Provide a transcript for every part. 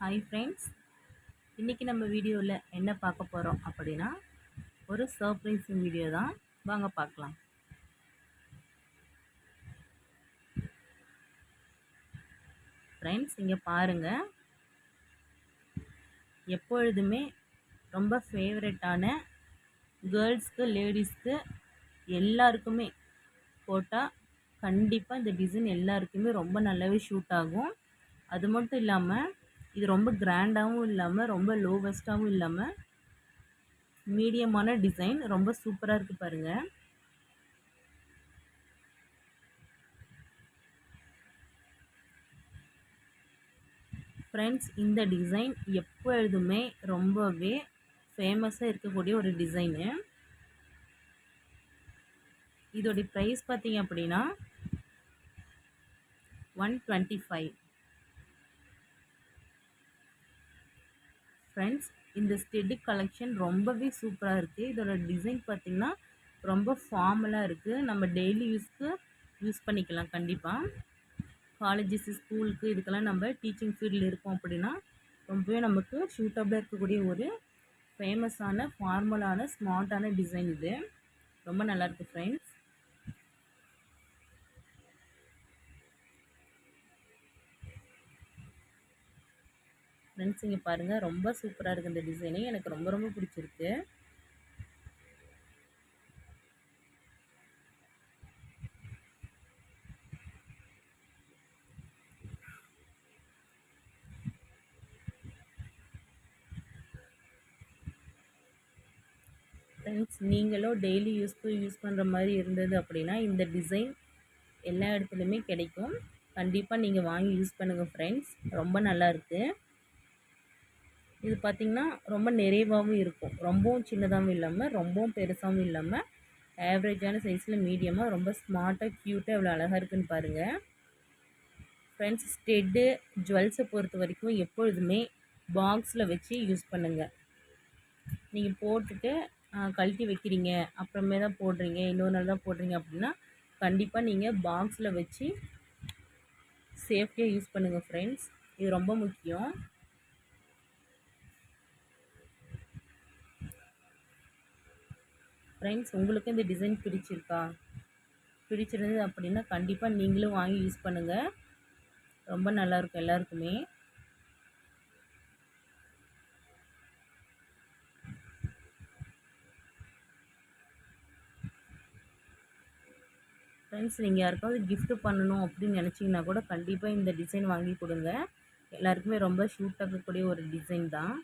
Hi friends இன்றைக்கி நம்ம வீடியோவில் என்ன பார்க்க போகிறோம் அப்படின்னா ஒரு சர்ப்ரைஸிங் வீடியோ தான். வாங்க பார்க்கலாம். ஃப்ரெண்ட்ஸ் இங்கே பாருங்கள் எப்பொழுதுமே ரொம்ப ஃபேவரட்டான கேர்ள்ஸ்க்கு லேடிஸ்க்கு எல்லாருக்குமே போட்டால் கண்டிப்பாக இந்த டிசைன் எல்லாருக்குமே ரொம்ப நல்லாவே ஷூட் ஆகும். அது மட்டும் இல்லாமல் இது ரொம்ப கிராண்டாகவும் இல்லாமல் ரொம்ப லோவஸ்ட்டாகவும் இல்லாமல் மீடியமான டிசைன் ரொம்ப சூப்பராக இருக்குது பாருங்கள் ஃப்ரெண்ட்ஸ் இந்த டிசைன் எப்பொழுதுமே ரொம்பவே ஃபேமஸாக இருக்கக்கூடிய ஒரு டிசைனு இதோடைய ப்ரைஸ் பார்த்தீங்க அப்படின்னா ஒன் டுவெண்ட்டி ஃபைவ் ஃப்ரெண்ட்ஸ் இந்த ஸ்டெடி கலெக்ஷன் ரொம்பவே சூப்பராக இருக்குது இதோட டிசைன் பார்த்திங்கன்னா ரொம்ப ஃபார்மலாக இருக்குது நம்ம டெய்லி யூஸ்க்கு யூஸ் பண்ணிக்கலாம் கண்டிப்பாக காலேஜஸ் ஸ்கூலுக்கு இதுக்கெல்லாம் நம்ம டீச்சிங் ஃபீல்டில் இருக்கோம் அப்படின்னா ரொம்பவே நமக்கு சூட்டபிளாக இருக்கக்கூடிய ஒரு ஃபேமஸான ஃபார்மலான ஸ்மார்ட்டான டிசைன் இது. ரொம்ப நல்லாயிருக்கு ஃப்ரெண்ட்ஸ் ஃப்ரெண்ட்ஸ் இங்கே பாருங்கள் ரொம்ப சூப்பராக இருக்குது இந்த டிசைனு எனக்கு ரொம்ப ரொம்ப பிடிச்சிருக்கு. ஃப்ரெண்ட்ஸ் நீங்களும் டெய்லி யூஸ்க்கு யூஸ் பண்ணுற மாதிரி இருந்தது அப்படின்னா இந்த டிசைன் எல்லா இடத்துலையுமே கிடைக்கும். கண்டிப்பாக நீங்கள் வாங்கி யூஸ் பண்ணுங்கள் ஃப்ரெண்ட்ஸ் ரொம்ப நல்லாயிருக்கு இது பார்த்திங்கன்னா ரொம்ப நிறைவாகவும் இருக்கும். ரொம்பவும் சின்னதாகவும் இல்லாமல் ரொம்பவும் பெருசாகவும் இல்லாமல் ஆவரேஜான சைஸில் மீடியமாக ரொம்ப ஸ்மார்ட்டாக க்யூட்டாக எவ்வளோ அழகாக இருக்குதுன்னு பாருங்கள் ஃப்ரெண்ட்ஸ் ஸ்டெட்டு ஜுவல்ஸை பொறுத்த வரைக்கும் எப்பொழுதுமே பாக்ஸில் வச்சு யூஸ் பண்ணுங்கள் நீங்கள் போட்டுட்டு கழட்டி வைக்கிறீங்க அப்புறமே தான் போடுறீங்க இன்னொரு நாள் தான் போடுறீங்க அப்படின்னா கண்டிப்பாக நீங்கள் பாக்ஸில் வச்சு சேஃப்டியாக யூஸ் பண்ணுங்கள் ஃப்ரெண்ட்ஸ் இது ரொம்ப முக்கியம். ஃப்ரெண்ட்ஸ் உங்களுக்கு இந்த டிசைன் பிடிச்சிருக்கா? பிடிச்சிருந்தது அப்படின்னா கண்டிப்பாக நீங்களும் வாங்கி யூஸ் பண்ணுங்கள் ரொம்ப நல்லாயிருக்கும் எல்லாருக்குமே. ஃப்ரெண்ட்ஸ் நீங்கள் யாருக்காவது கிஃப்ட்டு பண்ணணும் அப்படின்னு நினச்சிங்கன்னா கூட கண்டிப்பாக இந்த டிசைன் வாங்கி கொடுங்க. எல்லாருக்குமே ரொம்ப ஷூட் ஆகக்கூடிய ஒரு டிசைன் தான்.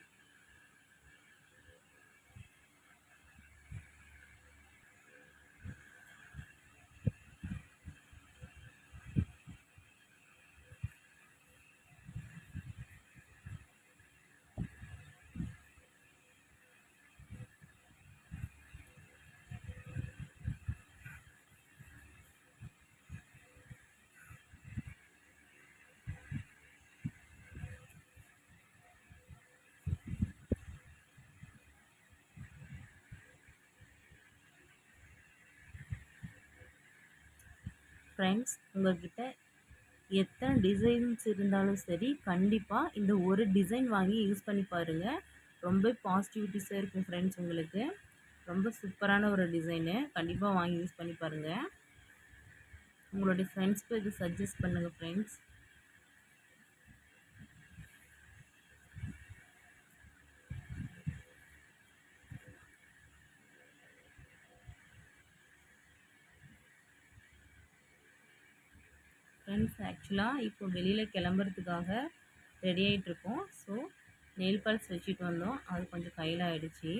ஃப்ரெண்ட்ஸ் உங்கள்கிட்ட எத்தனை டிசைன்ஸ் இருந்தாலும் சரி கண்டிப்பாக இந்த ஒரு டிசைன் வாங்கி யூஸ் பண்ணி பாருங்கள் ரொம்ப பாசிட்டிவிட்டிஸாக இருக்கும் ஃப்ரெண்ட்ஸ் உங்களுக்கு. ரொம்ப சூப்பரான ஒரு டிசைனு கண்டிப்பாக வாங்கி யூஸ் பண்ணி பாருங்கள் உங்களுடைய ஃப்ரெண்ட்ஸ்க்கு இது சஜஸ்ட் பண்ணுங்கள் ஃப்ரெண்ட்ஸ் ஃப்ரெண்ட்ஸ் ஆக்சுவலாக இப்போ வெளியில் கிளம்புறதுக்காக ரெடி ஆகிட்ருக்கோம் ஸோ நெயில் பால்ஸ் வச்சுட்டு வந்தோம். அது கொஞ்சம் கையில் ஆகிடுச்சி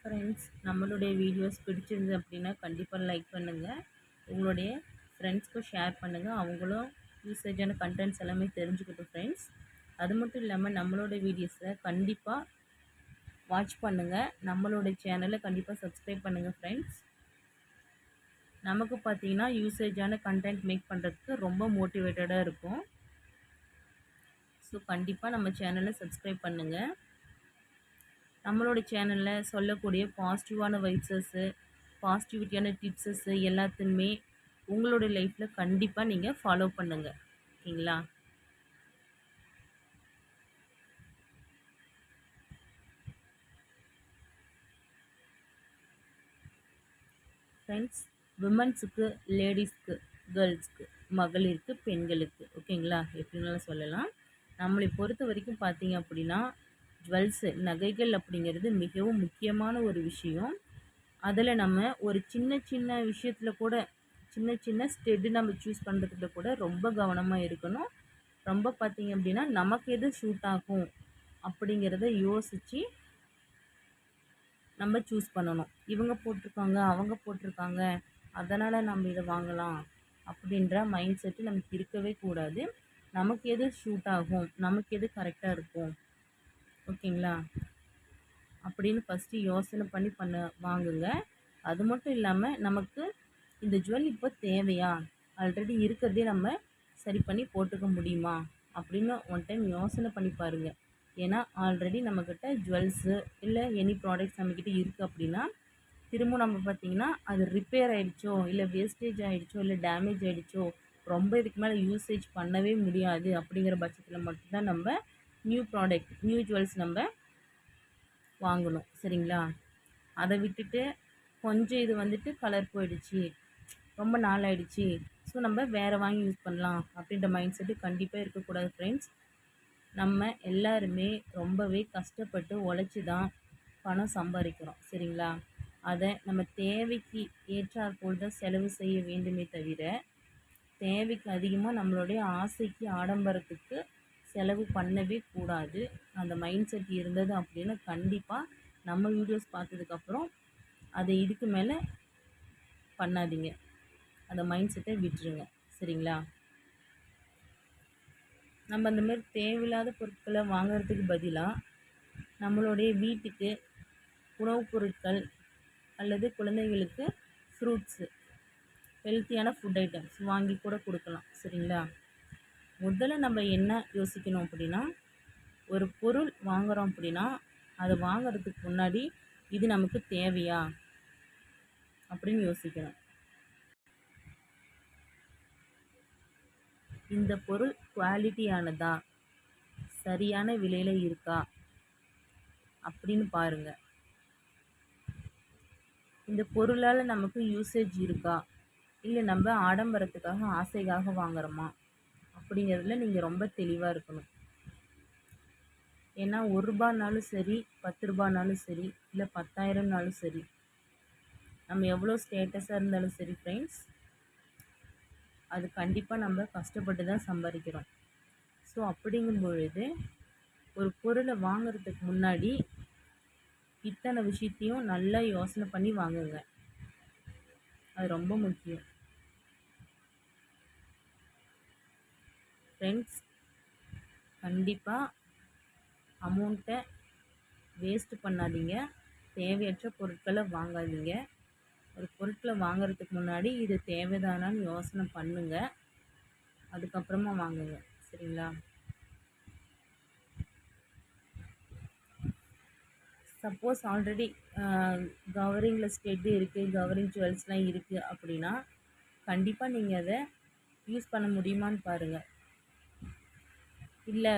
ஃப்ரெண்ட்ஸ் நம்மளுடைய வீடியோஸ் பிடிச்சிருந்து அப்படின்னா கண்டிப்பாக லைக் பண்ணுங்கள் உங்களுடைய ஃப்ரெண்ட்ஸ்க்கும் ஷேர் பண்ணுங்கள் அவங்களும் யூசேஜான கண்டென்ட்ஸ் எல்லாமே தெரிஞ்சுக்கிட்டோம் ஃப்ரெண்ட்ஸ் அது மட்டும் இல்லாமல் நம்மளோட வீடியோஸை கண்டிப்பாக வாட்ச் பண்ணுங்கள் நம்மளோட சேனலை கண்டிப்பாக சப்ஸ்கிரைப் பண்ணுங்கள் ஃப்ரெண்ட்ஸ் நமக்கு பார்த்தீங்கன்னா யூசேஜான கண்டென்ட் மேக் பண்ணுறதுக்கு ரொம்ப மோட்டிவேட்டடாக இருக்கும் ஸோ கண்டிப்பாக நம்ம சேனலை சப்ஸ்கிரைப் பண்ணுங்கள் நம்மளோட சேனலில் சொல்லக்கூடிய பாசிட்டிவான வைப்ஸஸ்ஸு பாசிட்டிவிட்டியான டிப்ஸஸ்ஸு எல்லாத்தையுமே உங்களோட லைஃப்பில் கண்டிப்பாக நீங்கள் ஃபாலோ பண்ணுங்கள் ஓகேங்களா? ஃப்ரெண்ட்ஸ் விமன்ஸுக்கு லேடிஸ்க்கு கேர்ள்ஸ்க்கு மகளிருக்கு பெண்களுக்கு. ஓகேங்களா? எப்படின்னாலும் சொல்லலாம். நம்மளை பொறுத்த வரைக்கும் பார்த்தீங்க அப்படின்னா ஜுவல்ஸு நகைகள் அப்படிங்கிறது மிகவும் முக்கியமான ஒரு விஷயம். அதில் நம்ம ஒரு சின்ன சின்ன விஷயத்தில் கூட சின்ன சின்ன ஸ்டெட்டு நம்ம சூஸ் பண்ணுறதுல கூட ரொம்ப கவனமாக இருக்கணும். ரொம்ப பார்த்திங்க அப்படின்னா நமக்கு எது ஷூட் ஆகும் அப்படிங்கிறத யோசித்து நம்ம சூஸ் பண்ணணும். இவங்க போட்டிருக்காங்க அவங்க போட்டிருக்காங்க அதனால் நம்ம இதை வாங்கலாம் அப்படின்ற மைண்ட் செட்டு நமக்கு இருக்கவே கூடாது. நமக்கு எது ஷூட் ஆகும் நமக்கு எது கரெக்டாக இருக்கும். ஓகேங்களா? அப்படின்னு ஃபஸ்ட்டு யோசனை பண்ணி பண்ண வாங்குங்க. அது மட்டும் இல்லாமல் நமக்கு இந்த ஜுவல் இப்போ தேவையா? ஆல்ரெடி இருக்கிறதே நம்ம சரி பண்ணி போட்டுக்க முடியுமா? அப்படின்னு ஒன் டைம் யோசனை பண்ணி பாருங்கள் ஏன்னா ஆல்ரெடி நம்மக்கிட்ட ஜுவல்ஸு இல்லை எனி ப்ராடக்ட்ஸ் நம்மக்கிட்ட இருக்குது அப்படின்னா திரும்ப நம்ம பார்த்திங்கன்னா அது ரிப்பேர் ஆகிடுச்சோ இல்லை வேஸ்டேஜ் ஆகிடுச்சோ இல்லை டேமேஜ் ஆகிடுச்சோ ரொம்ப இதுக்கு மேலே யூசேஜ் பண்ணவே முடியாது அப்படிங்கிற பட்சத்தில் மட்டும்தான் நம்ம நியூ ப்ராடக்ட் நியூ ஜுவல்ஸ் நம்ம வாங்கணும். சரிங்களா? அதை விட்டுட்டு கொஞ்சம் இது வந்துட்டு கலர் போயிடுச்சு ரொம்ப நாள் ஆயிடுச்சு ஸோ நம்ம வேறு வாங்கி யூஸ் பண்ணலாம் அப்படின்ற மைண்ட் செட்டு கண்டிப்பாக இருக்கக்கூடாது ஃப்ரெண்ட்ஸ் நம்ம எல்லாருமே ரொம்பவே கஷ்டப்பட்டு உழைச்சி தான் பணம் சம்பாதிக்கிறோம் சரிங்களா? அதை நம்ம தேவைக்கு ஏற்றாற்போல் தான் செலவு செய்ய வேண்டுமே தவிர தேவைக்கு அதிகமாக நம்மளுடைய ஆசைக்கு ஆடம்பரத்துக்கு செலவு பண்ணவே கூடாது. அந்த மைண்ட் செட் இருந்தது அப்படின்னா கண்டிப்பாக நம்ம வீடியோஸ் பார்த்ததுக்கப்புறம் அதை இதுக்கு மேலே பண்ணாதீங்க. அந்த மைண்ட் செட்டை விட்டுருங்க சரிங்களா? நம்ம அந்த மாதிரி தேவையில்லாத பொருட்களை வாங்கிறதுக்கு பதிலாக நம்மளுடைய வீட்டுக்கு உணவுப் பொருட்கள் அல்லது குழந்தைகளுக்கு ஃப்ரூட்ஸு ஹெல்த்தியான ஃபுட் ஐட்டம்ஸ் வாங்கி கூட கொடுக்கலாம் சரிங்களா? முதல்ல நம்ம என்ன யோசிக்கணும் அப்படின்னா ஒரு பொருள் வாங்குகிறோம் அப்படின்னா அதை வாங்குறதுக்கு முன்னாடி இது நமக்கு தேவையா அப்படின்னு யோசிக்கணும். இந்த பொருள் குவாலிட்டியானதா? சரியான விலையில் இருக்கா? அப்படின்னு பாருங்கள் இந்த பொருளால் நமக்கு யூசேஜ் இருக்கா? இல்லை நம்ம ஆடம்பரத்துக்காக ஆசைக்காக வாங்குறோமா? அப்படிங்கிறதுல நீங்கள் ரொம்ப தெளிவாக இருக்கணும். ஏன்னா ஒரு ரூபானாலும் சரி பத்து ரூபானாலும் சரி இல்லை பத்தாயிரம்னாலும் சரி நம்ம எவ்வளோ ஸ்டேட்டஸாக இருந்தாலும் சரி ஃப்ரெண்ட்ஸ் அது கண்டிப்பாக நம்ம கஷ்டப்பட்டு தான் சம்பாதிக்கிறோம். ஸோ அப்படிங்கும் பொழுது ஒரு பொருளை வாங்குறதுக்கு முன்னாடி இத்தனை விஷயத்தையும் நல்லா யோசனை பண்ணி வாங்குங்க. அது ரொம்ப முக்கியம். ஃப்ரெண்ட்ஸ் கண்டிப்பாக அமௌண்ட்டை வேஸ்ட்டு பண்ணாதீங்க. தேவையற்ற பொருட்களை வாங்காதீங்க. ஒரு பொருட்களை வாங்குறதுக்கு முன்னாடி இது தேவைதானான்னு யோசனை பண்ணுங்கள் அதுக்கப்புறமா வாங்குங்க. சரிங்களா? சப்போஸ் ஆல்ரெடி கவரிங்கில் ஸ்டெட்டு இருக்குது கவரிங் ஜுவல்ஸ்லாம் இருக்குது அப்படின்னா கண்டிப்பாக நீங்கள் அதை யூஸ் பண்ண முடியுமான்னு பாருங்கள் இல்லை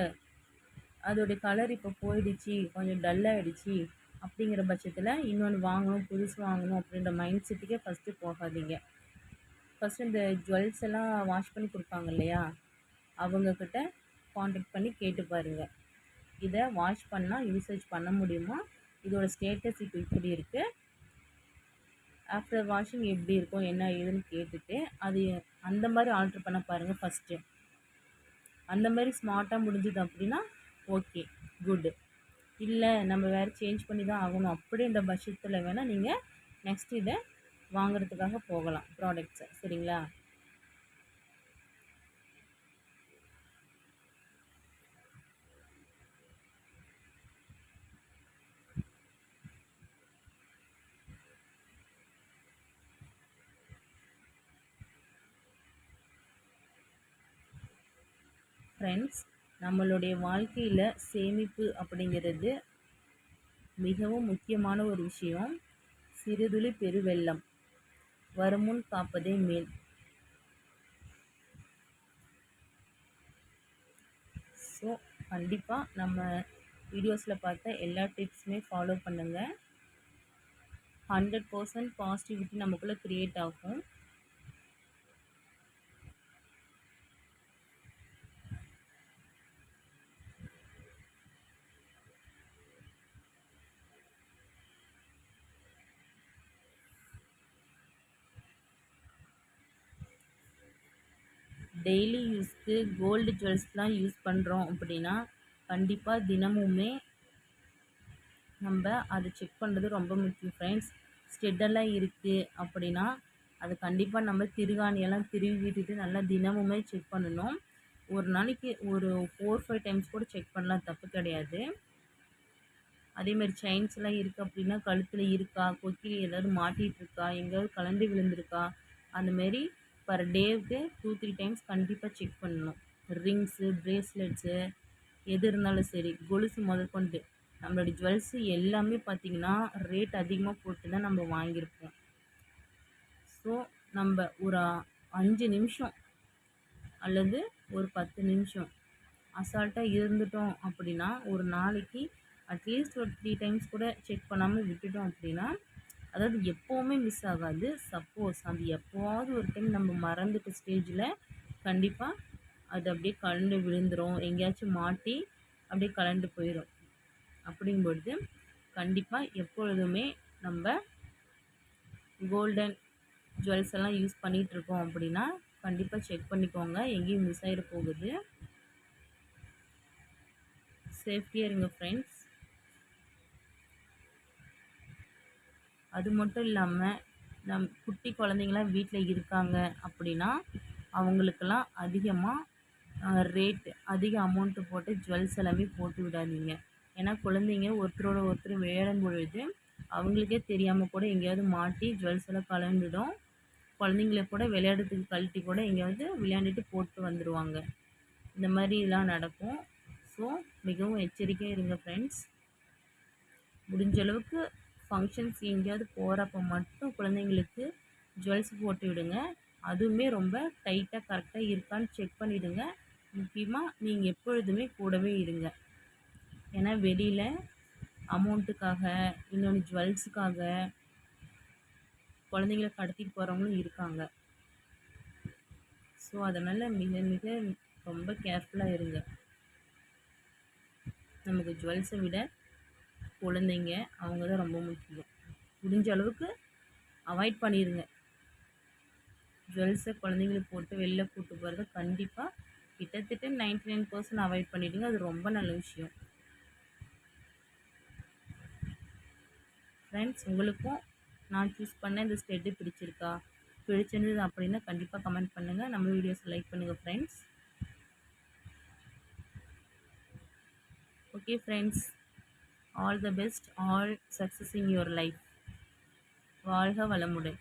அதோடைய கலர் இப்போ போயிடுச்சு கொஞ்சம் டல்லாகிடுச்சு அப்படிங்கிற பட்சத்தில் இன்னொன்று வாங்கணும் புதுசு வாங்கணும் அப்படின்ற மைண்ட் செட்டுக்கே ஃபஸ்ட்டு போகாதீங்க. ஃபஸ்ட்டு இந்த ஜுவல்ஸ் எல்லாம் வாஷ் பண்ணி கொடுப்பாங்க இல்லையா? அவங்கக்கிட்ட காண்டாக்ட் பண்ணி கேட்டு பாருங்கள் இதை வாஷ் பண்ணால் யூசேஜ் பண்ண முடியுமா? இதோட ஸ்டேட்டஸ் இப்போ இப்படி இருக்குது ஆஃப்டர் வாஷிங் எப்படி இருக்கும் என்ன ஏதுன்னு கேட்டுட்டு அது அந்த மாதிரி ஆல்ட்ரு பண்ண பாருங்கள் ஃபஸ்ட்டு அந்த மாதிரி ஸ்மார்ட்டாக முடிஞ்சுது அப்படின்னா ஓகே குட்டு இல்லை நம்ம வேறு சேஞ்ச் பண்ணி தான் ஆகணும் அப்படின்ற பட்சத்தில் வேணால் நீங்கள் நெக்ஸ்ட் இதை வாங்குறதுக்காக போகலாம் ப்ராடக்ட்ஸை சரிங்களா? ஃப்ரெண்ட்ஸ் நம்மளுடைய வாழ்க்கையில் சேமிப்பு அப்படிங்கிறது மிகவும் முக்கியமான ஒரு விஷயம். சிறுதுளி பெருவெள்ளம் வருமுன் காப்பதே மேல். ஸோ கண்டிப்பாக நம்ம வீடியோஸில் பார்த்த எல்லா டிப்ஸுமே ஃபாலோ பண்ணுங்கள் ஹண்ட்ரட் பர்சன்ட் பாசிட்டிவிட்டி நமக்குள்ளே க்ரியேட் ஆகும். டெய்லி யூஸ்க்கு கோல்டு ஜுவல்ஸ்லாம் யூஸ் பண்ணுறோம் அப்படின்னா கண்டிப்பாக தினமுமே நம்ம அதை செக் பண்ணுறது ரொம்ப முக்கியம். ஃப்ரெண்ட்ஸ் ஸ்டெட்டெல்லாம் இருக்குது அப்படின்னா அது கண்டிப்பாக நம்ம திருகாணியெல்லாம் திருவி விட்டுட்டு நல்லா தினமுமே செக் பண்ணணும். ஒரு நாளைக்கு ஒரு ஃபோர் ஃபைவ் டைம்ஸ் கூட செக் பண்ணலாம் தப்பு கிடையாது. அதேமாதிரி செயின்ஸ்லாம் இருக்குது அப்படின்னா கழுத்தில் இருக்கா கொக்கில் ஏதாவது மாட்டிகிட்டு இருக்கா எங்கேயாவது கலந்து விழுந்திருக்கா அந்தமாரி பர் டேவுக்கு டூ த்ரீ டைம்ஸ் கண்டிப்பாக செக் பண்ணணும். ரிங்ஸு ப்ரேஸ்லெட்ஸு எது இருந்தாலும் சரி கொலுசு முதற்கொண்டு நம்மளோட ஜுவல்ஸு எல்லாமே பார்த்திங்கன்னா ரேட் அதிகமாக போட்டு தான் நம்ம வாங்கியிருப்போம். ஸோ நம்ம ஒரு அஞ்சு நிமிஷம் அல்லது ஒரு பத்து நிமிஷம் அசால்ட்டாக இருந்துட்டோம் அப்படின்னா ஒரு நாளைக்கு அட்லீஸ்ட் ஒரு த்ரீ டைம்ஸ் கூட செக் பண்ணாமல் விட்டுட்டோம் அப்படின்னா அதாவது எப்போவுமே மிஸ் ஆகாது. சப்போஸ் அது எப்போவாவது ஒரு டைம் நம்ம மறந்துட்ட ஸ்டேஜில் கண்டிப்பாக அது அப்படியே கலண்டு விழுந்துடும் எங்கேயாச்சும் மாட்டி அப்படியே கலண்டு போயிடும் அப்படிங்கும்பொழுது கண்டிப்பாக எப்பொழுதுமே நம்ம கோல்டன் ஜுவல்ஸ் எல்லாம் யூஸ் பண்ணிகிட்ருக்கோம் அப்படின்னா கண்டிப்பாக செக் பண்ணிக்கோங்க. எங்கேயும் மிஸ் ஆகிட போகுது. சேஃப்டியாக இருங்க ஃப்ரெண்ட்ஸ் அது மட்டும் இல்லாமல் நம் குட்டி குழந்தைங்களாம் வீட்டில் இருக்காங்க அப்படின்னா அவங்களுக்கெல்லாம் அதிகமாக ரேட்டு அதிக அமௌண்ட்டு போட்டு ஜுவல்ஸ் எல்லாமே போட்டு விடாதீங்க. ஏன்னா குழந்தைங்க ஒருத்தரோட ஒருத்தர் விளையாடும் பொழுது அவங்களுக்கே தெரியாமல் கூட எங்கேயாவது மாட்டி ஜுவல்ஸ் எல்லாம் கலந்துடும். குழந்தைங்கள கூட விளையாடுறதுக்கு கழட்டி கூட எங்கேயாவது விளையாண்டுட்டு போட்டு வந்துடுவாங்க இந்த மாதிரிலாம் நடக்கும். ஸோ மிகவும் எச்சரிக்கையாக இருங்க ஃப்ரெண்ட்ஸ் முடிஞ்ச அளவுக்கு ஃபங்க்ஷன்ஸ் எங்கேயாவது போகிறப்ப மட்டும் குழந்தைங்களுக்கு ஜுவல்ஸ் போட்டு விடுங்க அதுவுமே ரொம்ப டைட்டாக கரெக்டாக இருக்கான்னு செக் பண்ணிவிடுங்க முக்கியமாக நீங்கள் எப்பொழுதுமே கூடவே இருங்க. ஏன்னா வெளியில் அமௌண்ட்டுக்காக இன்னொன்று ஜுவல்ஸுக்காக குழந்தைங்கள கடத்திட்டு போகிறவங்களும் இருக்காங்க. ஸோ அதனால் மிக மிக ரொம்ப கேர்ஃபுல்லாக இருங்க. நமக்கு ஜுவல்ஸை விட குழந்தைங்க அவங்க தான் ரொம்ப முக்கியம். முடிஞ்ச அளவுக்கு அவாய்ட் பண்ணிடுங்க ஜுவல்ஸை குழந்தைங்களுக்கு போட்டு வெளில கூட்டு போகிறத கண்டிப்பாக கிட்டத்தட்ட நைன்டி நைன் பர்சன்ட் அவாய்ட் பண்ணிவிடுங்க அது ரொம்ப நல்ல விஷயம். ஃப்ரெண்ட்ஸ் உங்களுக்கும் நான் சூஸ் பண்ண இந்த ஸ்டெட்டு பிடிச்சிருக்கா? பிடிச்சிருந்தது அப்படின்னா கண்டிப்பாக கமெண்ட் பண்ணுங்கள் நம்ம வீடியோஸ் லைக் பண்ணுங்கள் friends okay friends all the best all success in your life வாழ்க வளமுடன்